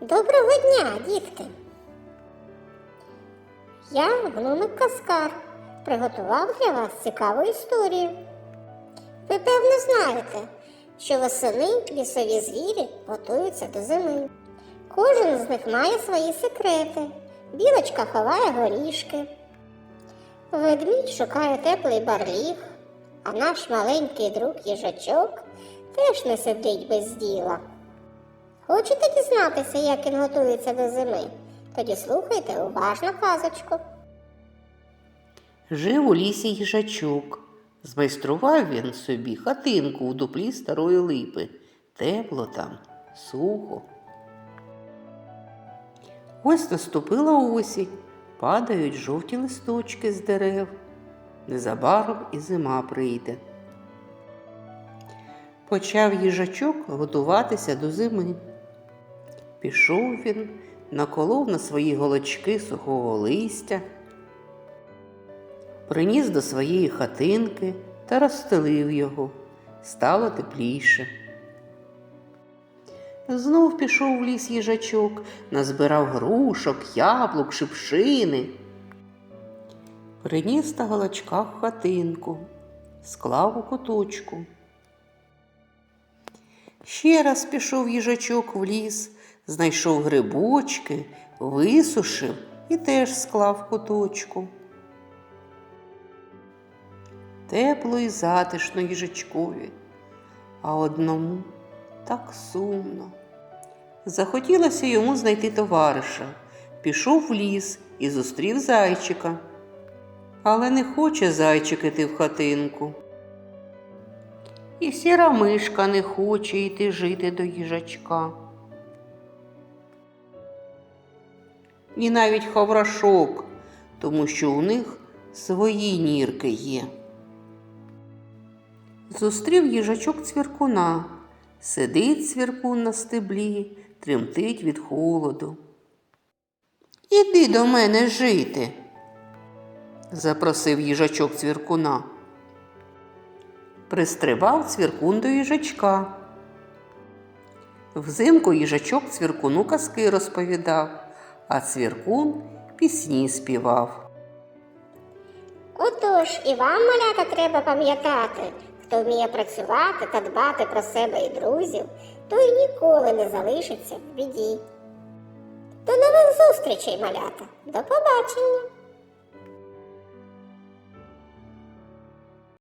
Доброго дня, дітки! Я, гномик Каскар, приготував для вас цікаву історію. Ви, певно, знаєте, що восени лісові звірі готуються до зими. Кожен з них має свої секрети. Білочка ховає горішки. Ведмідь шукає теплий барліг, а наш маленький друг їжачок теж не сидить без діла. Хочете дізнатися, як він готується до зими? Тоді слухайте уважно казочку. Жив у лісі їжачок. Змайстрував він собі хатинку у дуплі старої липи. Тепло там, сухо. Ось наступила осінь, падають жовті листочки з дерев. Незабаром і зима прийде. Почав їжачок готуватися до зими. Пішов він, наколов на свої голочки сухого листя, приніс до своєї хатинки та розстелив його. Стало тепліше. Знов пішов в ліс їжачок, назбирав грушок, яблук, шипшини. Приніс на голочках хатинку, склав у куточку. Ще раз пішов їжачок в ліс, знайшов грибочки, висушив і теж склав куточку. Тепло і затишно їжачкові, а одному так сумно. Захотілося йому знайти товариша, пішов в ліс і зустрів зайчика. Але не хоче зайчик іти в хатинку. І сіра мишка не хоче йти жити до їжачка. І навіть хаврашок, тому що у них свої нірки є. Зустрів їжачок цвіркуна. Сидить цвіркун на стеблі, тремтить від холоду. Іди до мене жити, запросив їжачок цвіркуна. Пристрибав цвіркун до їжачка. Взимку їжачок цвіркуну казки розповідав, а цвіркун пісні співав. Отож, і вам, малята, треба пам'ятати, хто вміє працювати та дбати про себе і друзів, той ніколи не залишиться в біді. До нових зустрічей, малята! До побачення!